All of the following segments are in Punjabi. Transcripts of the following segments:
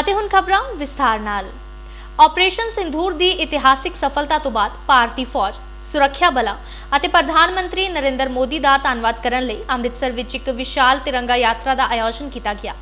ਅਤੇ ਹੁਣ ਖਬਰਾਂ ਵਿਸਥਾਰ ਨਾਲ। ਆਪਰੇਸ਼ਨ ਸਿੰਧੂਰ ਦੀ ਇਤਿਹਾਸਿਕ ਸਫਲਤਾ ਤੋਂ ਬਾਅਦ ਭਾਰਤੀ ਫੌਜ, ਸੁਰੱਖਿਆ ਬਲਾਂ ਅਤੇ ਪ੍ਰਧਾਨ ਮੰਤਰੀ ਨਰਿੰਦਰ ਮੋਦੀ ਦਾ ਧੰਨਵਾਦ ਕਰਨ ਲਈ ਅੰਮ੍ਰਿਤਸਰ ਵਿੱਚ ਇੱਕ ਵਿਸ਼ਾਲ ਤਿਰੰਗਾ ਯਾਤਰਾ ਦਾ ਆਯੋਜਨ ਕੀਤਾ ਗਿਆ।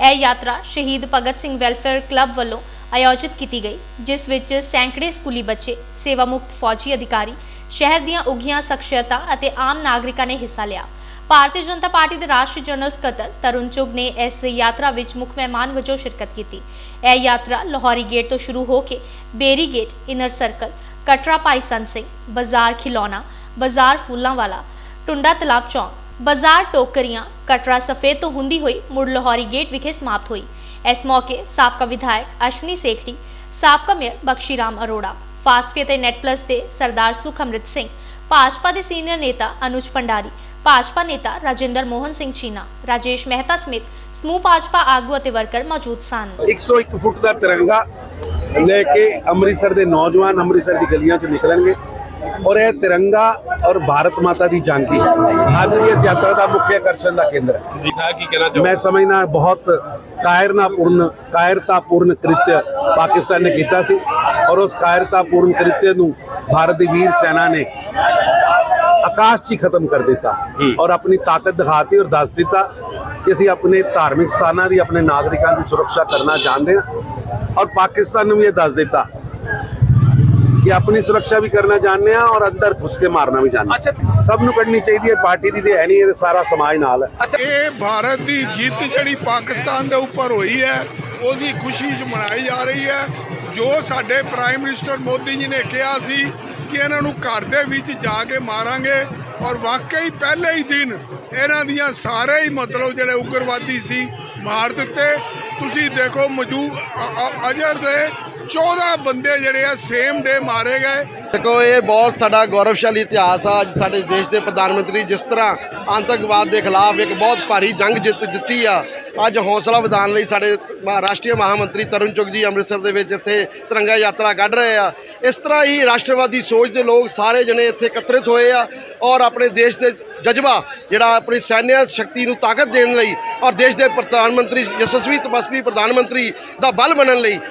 ਇਹ ਯਾਤਰਾ ਸ਼ਹੀਦ ਭਗਤ ਸਿੰਘ ਵੈਲਫੇਅਰ ਕਲੱਬ ਵੱਲੋਂ ਆਯੋਜਿਤ ਕੀਤੀ ਗਈ, ਜਿਸ ਵਿੱਚ ਸੈਂਕੜੇ ਸਕੂਲੀ ਬੱਚੇ ਸੇਵਾ ਮੁਕਤ ਫੌਜੀ ਅਧਿਕਾਰੀ, ਸ਼ਹਿਰ ਦੀਆਂ ਉੱਘੀਆਂ ਸ਼ਖਸੀਅਤਾਂ ਅਤੇ ਆਮ ਨਾਗਰਿਕਾਂ ਨੇ ਹਿੱਸਾ ਲਿਆ। ਭਾਰਤੀ ਜਨਤਾ ਪਾਰਟੀ ਦੇ ਰਾਸ਼ਟਰੀ ਜਨਰਲ ਸਕੱਤਰ ਤਰੁਣ ਚੁਗ ਨੇ ਇਸ ਯਾਤਰਾ ਵਿੱਚ ਮੁੱਖ ਮਹਿਮਾਨ ਵਜੋਂ ਸ਼ਿਰਕਤ ਕੀਤੀ। ਇਹ ਯਾਤਰਾ ਲਾਹੌਰੀ ਗੇਟ ਤੋਂ ਸ਼ੁਰੂ ਹੋ ਕੇ Beri gate, inner circle, Katra Bhai Sant Singh, ਬਾਜ਼ਾਰ ਖਿਲੌਣਾ, ਬਾਜ਼ਾਰ ਫੁੱਲਾਂ ਵਾਲਾ ਟੁੰਡਾ ਤਲਾਬ ਚੌਂਕ, ਬਾਜ਼ਾਰ ਟੋਕਰੀਆਂ, ਕਟਰਾ ਸਫੇਦ ਤੋਂ ਹੁੰਦੀ ਹੋਈ ਮੁੜ ਲਾਹੌਰੀ ਗੇਟ ਵਿਖੇ ਸਮਾਪਤ ਹੋਈ। ਇਸ ਮੌਕੇ ਸਾਬਕਾ ਵਿਧਾਇਕ ਅਸ਼ਵਨੀ ਸੇਖੜੀ, ਸਾਬਕਾ ਮੇਅਰ ਬਖਸ਼ੀ ਰਾਮ ਅਰੋੜਾ ਫਾਸਟਵੇ ਤੇ ਨੈਟ ਪਲੱਸ ਦੇ ਸਰਦਾਰ ਸੁਖ ਸਿੰਘ, ਭਾਜਪਾ ਦੇ ਸੀਨੀਅਰ ਨੇਤਾ ਅਨੁਜ ਭੰਡਾਰੀ, ਭਾਜਪਾ ਨੇਤਾ ਰਾਜਿੰਦਰ ਮੋਹਨ ਸਿੰਘ ਚੀਨਾ, ਰਾਜੇਸ਼ ਮਹਿਤਾ ਸਮੇਤ ਸਮੂਹ ਭਾਜਪਾ ਆਗੂ ਅਤੇ ਵਰਕਰ ਮੌਜੂਦ ਸਨ। 101 ਫੁੱਟ ਦਾ ਤਿਰੰਗਾ ਲੈ ਕੇ ਅੰਮ੍ਰਿਤਸਰ ਦੇ ਨੌਜਵਾਨ ਅੰਮ੍ਰਿਤਸਰ ਦੀ ਗਲੀਆਂ 'ਚ ਨਿਕਲਣਗੇ। ਔਰ ਇਹ ਤਿਰੰਗਾ ਔਰ ਭਾਰਤ ਮਾਤਾ ਦੀ ਝਾਂਕੀ ਅੱਜ ਦੀ ਇਸ ਯਾਤਰਾ ਦਾ ਮੁੱਖ ਆਕਰਸ਼ਣ ਦਾ ਕੇਂਦਰ ਹੈ। ਜੀ ਹਾਂ ਕੀ ਕਹਿਣਾ ਚਾਹੋ ਮੈਂ ਸਮਝਣਾ ਬਹੁਤ ਕਾਇਰਨਾਪੂਰਨ ਕਾਇਰਤਾਪੂਰਨ ਕ੍ਰਿਤਿ ਪਾਕਿਸਤਾਨ ਨੇ ਕੀਤਾ ਸੀ ਔਰ ਉਸ ਕਾਇਰਤਾਪੂਰਨ ਕ੍ਰਿਤਿ ਨੂੰ ਭਾਰਤ ਦੀ ਵੀਰ ਸੈਨਾ ਨੇ ਆਕਾਸ਼ 'ਚ ਹੀ ਖਤਮ ਕਰ ਦਿੱਤਾ ਔਰ ਆਪਣੀ ਤਾਕਤ ਦਿਖਾਤੀ ਔਰ ਦੱਸ ਦਿੱਤਾ ਕਿ ਅਸੀਂ ਆਪਣੇ ਧਾਰਮਿਕ ਸਥਾਨਾਂ ਦੀ ਆਪਣੇ ਨਾਗਰਿਕਾਂ ਦੀ ਸੁਰੱਖਿਆ ਕਰਨਾ ਜਾਣਦੇ ਹਾਂ ਔਰ ਪਾਕਿਸਤਾਨ ਨੂੰ ਵੀ ਇਹ ਦੱਸ ਦਿੱਤਾ ਕਿ ਆਪਣੀ ਸੁਰੱਖਿਆ ਵੀ ਕਰਨਾ ਜਾਣਦੇ ਹਾਂ ਔਰ ਅੰਦਰ ਘੁਸ ਕੇ ਮਾਰਨਾ ਵੀ ਜਾਣਦੇ ਅੱਛਾ। ਸਭ ਨੂੰ ਕਰਨੀ ਚਾਹੀਦੀ ਹੈ ਪਾਰਟੀ ਦੀ ਤੇ ਹੈ ਨਹੀਂ ਇਹ ਸਾਰਾ ਸਮਾਜ ਨਾਲ। ਹੈ ਇਹ ਭਾਰਤ ਦੀ ਜਿੱਤ ਜਿਹੜੀ ਪਾਕਿਸਤਾਨ ਦੇ ਉੱਪਰ ਹੋਈ ਹੈ ਉਹਦੀ ਖੁਸ਼ੀ 'ਚ ਮਨਾਈ ਜਾ ਰਹੀ ਹੈ। ਜੋ ਸਾਡੇ ਪ੍ਰਾਈਮ ਮਿਨਿਸਟਰ ਮੋਦੀ ਜੀ ਨੇ ਕਿਹਾ ਸੀ ਕਿ ਇਹਨਾਂ ਨੂੰ ਘਰ ਦੇ ਵਿੱਚ ਜਾ ਕੇ ਮਾਰਾਂਗੇ ਔਰ ਵਾਕਈ ਪਹਿਲੇ ਹੀ ਦਿਨ ਇਹਨਾਂ ਦੀਆਂ ਸਾਰੇ ਹੀ ਮਤਲਬ ਜਿਹੜੇ ਉਗਰਵਾਦੀ ਸੀ ਮਾਰ ਦਿੱਤੇ। ਤੁਸੀਂ ਦੇਖੋ ਮਜੂ ਅ- ਅਜਰ ਦੇ 14 ਬੰਦੇ ਜਿਹੜੇ ਆ ਸੇਮ ਡੇ ਮਾਰੇ ਗਏ। ਦੇਖੋ, ਇਹ ਬਹੁਤ ਸਾਡਾ ਗੌਰਵਸ਼ਾਲੀ ਇਤਿਹਾਸ ਆ। ਅੱਜ ਸਾਡੇ ਦੇਸ਼ ਦੇ ਪ੍ਰਧਾਨ ਮੰਤਰੀ ਜਿਸ ਤਰ੍ਹਾਂ ਆਤੰਕਵਾਦ ਦੇ ਖਿਲਾਫ ਇੱਕ ਬਹੁਤ ਭਾਰੀ ਜੰਗ ਜਿੱਤ ਦਿੱਤੀ ਆ, ਅੱਜ ਹੌਸਲਾ ਵਧਾਉਣ ਲਈ ਸਾਡੇ ਮਹਾ- ਰਾਸ਼ਟਰੀ ਮਹਾਮੰਤਰੀ ਤਰੁਣ ਚੁਗ ਜੀ ਅੰਮ੍ਰਿਤਸਰ ਦੇ ਵਿੱਚ ਇੱਥੇ ਤਿਰੰਗਾ ਯਾਤਰਾ ਕੱਢ ਰਹੇ ਆ। ਇਸ ਤਰ੍ਹਾਂ ਹੀ ਰਾਸ਼ਟਰਵਾਦੀ ਸੋਚ ਦੇ ਲੋਕ ਸਾਰੇ ਜਣੇ ਇੱਥੇ ਇਕੱਤਰਿਤ ਹੋਏ ਆ ਔਰ ਆਪਣੇ ਦੇਸ਼ ਦੇ ਜਜ਼ਬਾ, ਜਿਹੜਾ ਆਪਣੀ ਸੈਨਿਆ ਸ਼ਕਤੀ ਨੂੰ ਤਾਕਤ ਦੇਣ ਲਈ ਔਰ ਦੇਸ਼ ਦੇ ਪ੍ਰਧਾਨ ਮੰਤਰੀ ਯਸ਼ਸਵੀ ਤਪਸਵੀ ਪ੍ਰਧਾਨ ਮੰਤਰੀ ਦਾ ਬਲ ਬਣਨ ਲਈ